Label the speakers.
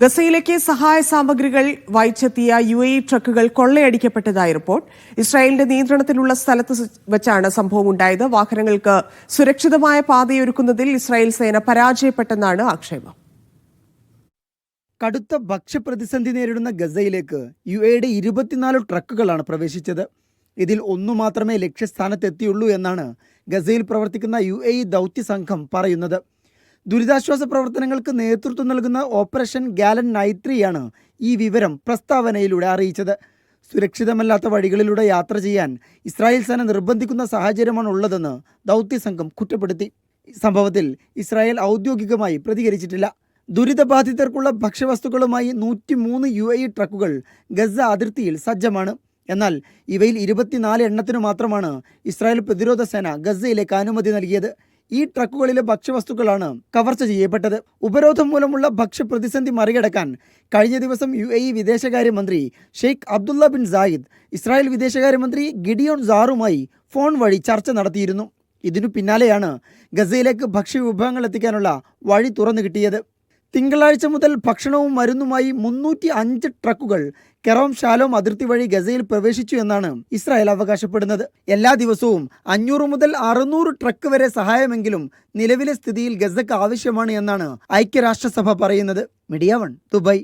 Speaker 1: ഗസയിലേക്ക് സഹായ സാമഗ്രികൾ വായിച്ചെത്തിയ U A ട്രക്കുകൾ കൊള്ളയടിക്കപ്പെട്ടതായി റിപ്പോർട്ട്. ഇസ്രായേലിന്റെ നിയന്ത്രണത്തിലുള്ള സ്ഥലത്ത് വെച്ചാണ് സംഭവം ഉണ്ടായത് വാഹനങ്ങൾക്ക് സുരക്ഷിതമായ പാതയൊരുക്കുന്നതിൽ ഇസ്രായേൽ സേന പരാജയപ്പെട്ടെന്നാണ് ആക്ഷേപം.
Speaker 2: കടുത്ത ഭക്ഷ്യപ്രതിസന്ധി നേരിടുന്ന ഗസയിലേക്ക് യു എയുടെ ഇരുപത്തിനാല് ട്രക്കുകളാണ് പ്രവേശിച്ചത്. ഇതിൽ ഒന്നു മാത്രമേ ലക്ഷ്യസ്ഥാനത്തെത്തിയുള്ളൂ എന്നാണ് ഗസയിൽ പ്രവർത്തിക്കുന്ന യു എ ഇ ദൗത്യ സംഘം പറയുന്നത്. ദുരിതാശ്വാസ പ്രവർത്തനങ്ങൾക്ക് നേതൃത്വം നൽകുന്ന ഓപ്പറേഷൻ ഗാലൻ നൈത്രിയാണ് ഈ വിവരം പ്രസ്താവനയിലൂടെ അറിയിച്ചത്. സുരക്ഷിതമല്ലാത്ത വഴികളിലൂടെ യാത്ര ചെയ്യാൻ ഇസ്രായേൽ സേന നിർബന്ധിക്കുന്ന സാഹചര്യമാണ് ഉള്ളതെന്ന് ദൗത്യ സംഘം കുറ്റപ്പെടുത്തി. സംഭവത്തിൽ ഇസ്രായേൽ ഔദ്യോഗികമായി പ്രതികരിച്ചിട്ടില്ല. ദുരിതബാധിതർക്കുള്ള ഭക്ഷ്യവസ്തുക്കളുമായി നൂറ്റിമൂന്ന് യു എ ട്രക്കുകൾ ഗസ അതിർത്തിയിൽ സജ്ജമാണ്. എന്നാൽ ഇവയിൽ ഇരുപത്തിനാല് എണ്ണത്തിനു മാത്രമാണ് ഇസ്രായേൽ പ്രതിരോധ സേന ഗസയിലേക്ക് അനുമതി നൽകിയത്. ഈ ട്രക്കുകളിലെ ഭക്ഷ്യവസ്തുക്കളാണ് കവർച്ച ചെയ്യപ്പെട്ടത്. ഉപരോധം മൂലമുള്ള ഭക്ഷ്യപ്രതിസന്ധി മറികടക്കാൻ കഴിഞ്ഞ ദിവസം യു എ ഇ വിദേശകാര്യമന്ത്രി Sheikh Abdullah bin Zayed Israel വിദേശകാര്യമന്ത്രി ഗിഡിയോൺ സാറുമായി ഫോൺ വഴി ചർച്ച നടത്തിയിരുന്നു. ഇതിനു പിന്നാലെയാണ് ഗസയിലേക്ക് ഭക്ഷ്യവിഭവങ്ങൾ എത്തിക്കാനുള്ള വഴി തുറന്നു കിട്ടിയത്. തിങ്കളാഴ്ച മുതൽ ഭക്ഷണവും മരുന്നുമായി മുന്നൂറ്റി അഞ്ച് ട്രക്കുകൾ കെറോം ഷാലോം അതിർത്തി വഴി ഗസയിൽ പ്രവേശിച്ചു എന്നാണ് ഇസ്രായേൽ അവകാശപ്പെടുന്നത്. എല്ലാ ദിവസവും അഞ്ഞൂറ് മുതൽ അറുന്നൂറ് ട്രക്ക് വരെ സഹായമെങ്കിലും നിലവിലെ സ്ഥിതിയിൽ ഗസക്ക് ആവശ്യമാണ് എന്നാണ് ഐക്യരാഷ്ട്രസഭ പറയുന്നത്. Media one Dubai.